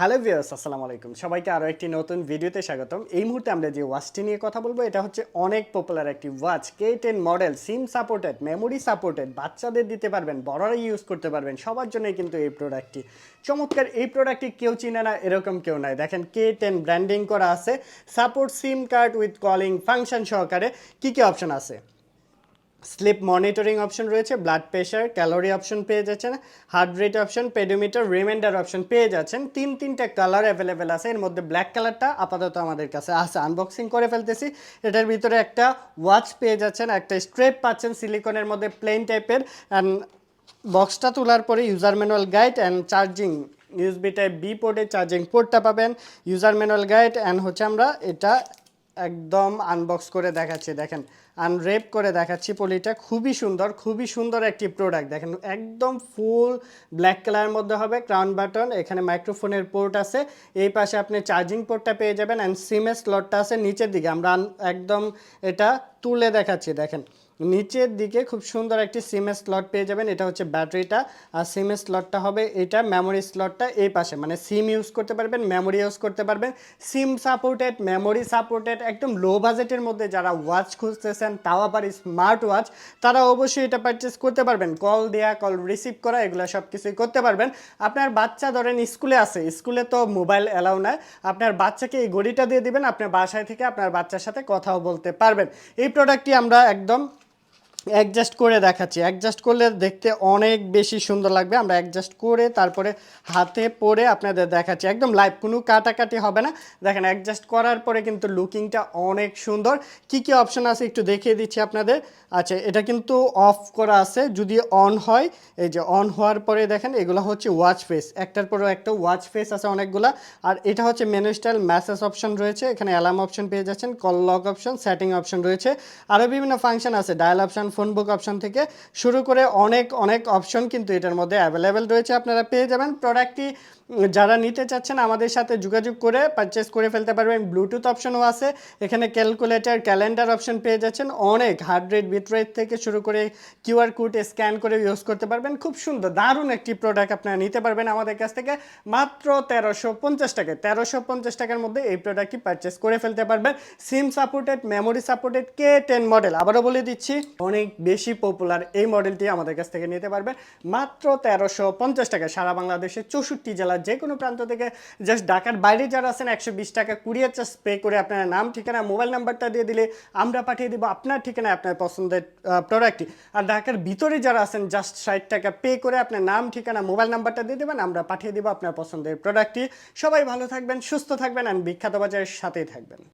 Hello viewers, আসসালামু আলাইকুম। সবাইকে আরও একটি নতুন ভিডিওতে স্বাগতম। এই মুহূর্তে আমরা যে ওয়াচটি নিয়ে কথা বলব, এটা হচ্ছে অনেক পপুলার একটি watch K ten model sim supported memory supported বাচ্চাদের দিতে পারবেন বড়রা ইউজ করতে পারবেন, সবার জন্যই কিন্তু এই প্রোডাক্টটি চমৎকার, এই প্রোডাক্টটি কেউ চিনে না, এরকম কেউ নাই। দেখেন কে টেন ব্র্যান্ডিং করা আছে support sim card with calling function সহকারে কী কী অপশন আছে? স্লিপ মনিটরিং অপশন রয়েছে ব্লাড প্রেশার ক্যালোরি অপশন পেয়ে যাচ্ছেন heart rate option pedometer reminder option পেয়ে যাচ্ছেন। তিন তিনটা কালার অ্যাভেলেবেল আছে, এর মধ্যে ব্ল্যাক কালারটা আপাতত আমাদের কাছে আছে। আনবক্সিং করে ফেলতেছি। এটার ভিতরে একটা ওয়াচ পেয়ে যাচ্ছেন, একটা স্ট্রেপ পাচ্ছেন সিলিকনের মধ্যে প্লেন টাইপের অ্যান্ড বক্সটা তোলার পরে user manual guide and charging USB type B পোর্টে charging পোর্টটা পাবেন। ইউজার ম্যানুয়াল গাইড অ্যান্ড হচ্ছে আমরা এটা একদম আনবক্স করে দেখাচ্ছি, দেখেন। আনরেপ করে দেখাচ্ছি পলিটা, খুবই সুন্দর খুবই সুন্দর একটি প্রোডাক্ট দেখেন, একদম ফুল ব্ল্যাক কালারের মধ্যে হবে ক্রাউন বাটন এখানে মাইক্রোফোনের পোর্ট আছে। এই পাশে আপনি চার্জিং পোর্টটা পেয়ে যাবেন অ্যান্ড সিমের স্লটটা আছে নিচের দিকে। আমরা একদম এটা তুলে দেখাচ্ছি, দেখেন। নিচের দিকে খুব সুন্দর একটি সিমের স্লট পেয়ে যাবেন, এটা হচ্ছে ব্যাটারিটা। আর সিমের স্লটটা হবে এটা মেমোরি স্লটটা এই পাশে মানে সিম ইউজ করতে পারবেন মেমোরি ইউজ করতে পারবেন। সিম সাপোর্টেড মেমোরি সাপোর্টেড একদম লো বাজেটের মধ্যে যারা ওয়াচ খুঁজতেছেন, তাও আবার স্মার্ট ওয়াচ তারা অবশ্যই এটা পারচেস করতে পারবেন। কল দেয়া কল রিসিভ করা, এগুলো সব কিছুই করতে পারবেন। আপনার বাচ্চা ধরেন স্কুলে আছে, স্কুলে তো মোবাইল অ্যালাউ নয় আপনার বাচ্চাকে এই গড়িটা দিয়ে দিবেন আপনার বাসায় থেকে আপনার বাচ্চার সাথে কথাও বলতে পারবেন। এই প্রোডাক্টটি আমরা একদম অ্যাডজাস্ট করে দেখাচ্ছি। অ্যাডজাস্ট করলে দেখতে অনেক বেশি সুন্দর লাগবে। আমরা অ্যাডজাস্ট করে তারপরে হাতে পরে আপনাদের দেখাচ্ছি। একদম লাইভ কোনো কাটাকাটি হবে না। দেখেন অ্যাডজাস্ট করার পরে কিন্তু লুকিংটা অনেক সুন্দর। কি কি অপশন আছে একটু দেখিয়ে দিচ্ছি আপনাদের? আচ্ছা এটা কিন্তু অফ করা আছে। যদি অন হয়, এই যে অন হওয়ার পরে দেখেন, এগুলো হচ্ছে ওয়াচ ফেস একটার পরে একটা ওয়াচ ফেস আছে অনেকগুলা। আর এটা হচ্ছে মেনু স্টাইল ম্যাসেজ অপশন রয়েছে। এখানে অ্যালার্ম অপশন পেয়ে যাচ্ছেন call lock option setting option রয়েছে। আরও বিভিন্ন ফাংশন আছে। Dial option phone book option থেকে শুরু করে অনেক অনেক অপশন কিন্তু এটার মধ্যে অ্যাভেলেবেল রয়েছে। আপনারা পেয়ে যাবেন প্রোডাক্টটি। যারা নিতে চাচ্ছেন আমাদের সাথে যোগাযোগ করে পারচেস করে ফেলতে পারবেন। ব্লুটুথ অপশনও আছে। এখানে ক্যালকুলেটর ক্যালেন্ডার অপশন পেয়ে যাচ্ছেন। অনেক হার্ড রেট রেট থেকে শুরু করে কিউআর কোড স্ক্যান করে ইউজ করতে পারবেন। খুব সুন্দর, দারুণ একটি প্রোডাক্ট আপনারা নিতে পারবেন আমাদের কাছ থেকে। মাত্র তেরোশো পঞ্চাশ টাকায়, তেরোশো পঞ্চাশ টাকার মধ্যে এই প্রোডাক্টটি পারচেস করে ফেলতে পারবেন। Sim supported memory supported K ten model আবারও বলে দিচ্ছি অনেক বেশি পপুলার এই মডেলটি আমাদের কাছ থেকে নিতে পারবেন মাত্র তেরোশো পঞ্চাশ টাকা সারা বাংলাদেশের চৌষট্টি জেলার যে কোনো প্রান্ত থেকে জাস্ট ঢাকার বাইরে যারা আছেন, একশো বিশ টাকা কুরিয়ার চার্জ পে করে আপনার নাম, ঠিকানা মোবাইল নাম্বারটা দিয়ে দিলে আমরা পাঠিয়ে দেবো আপনার ঠিকানায় আপনার পছন্দের প্রোডাক্টটি আর ঢাকার ভিতরে যারা আছেন জাস্ট ষাট টাকা পে করে আপনার নাম, ঠিকানা মোবাইল নাম্বারটা দিয়ে দেবেন, আমরা পাঠিয়ে দেবো আপনার পছন্দের প্রোডাক্টটি সবাই ভালো থাকবেন, সুস্থ থাকবেন আর বিখ্যাত বাজারের সাথেই থাকবেন।